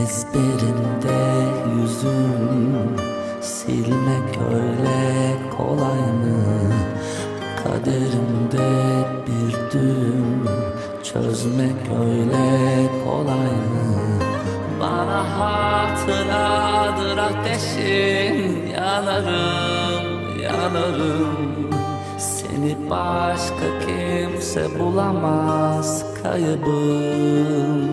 Ezberimde yüzüm Silmek öyle kolay mı? Kaderimde bir düğüm Çözmek öyle kolay mı? Bana hatıradır ateşin Yanarım, yanarım Seni başka kimse bulamaz kaybım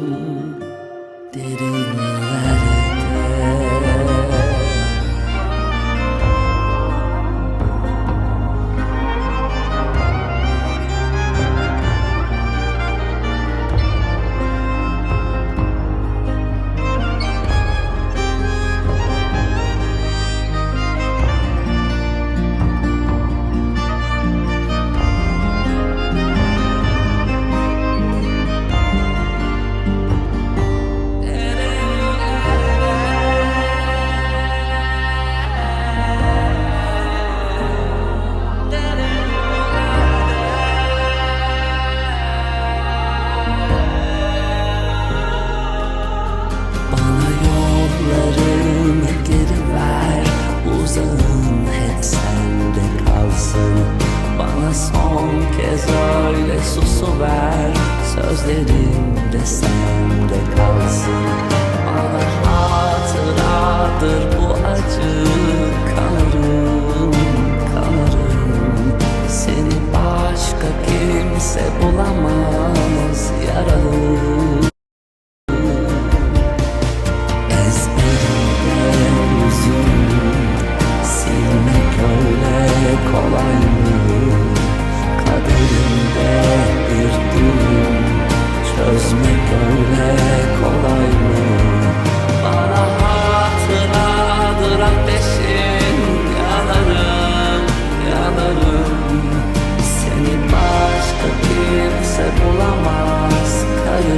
son kez öyle susu ver. Sözlerim de sende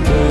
kaybım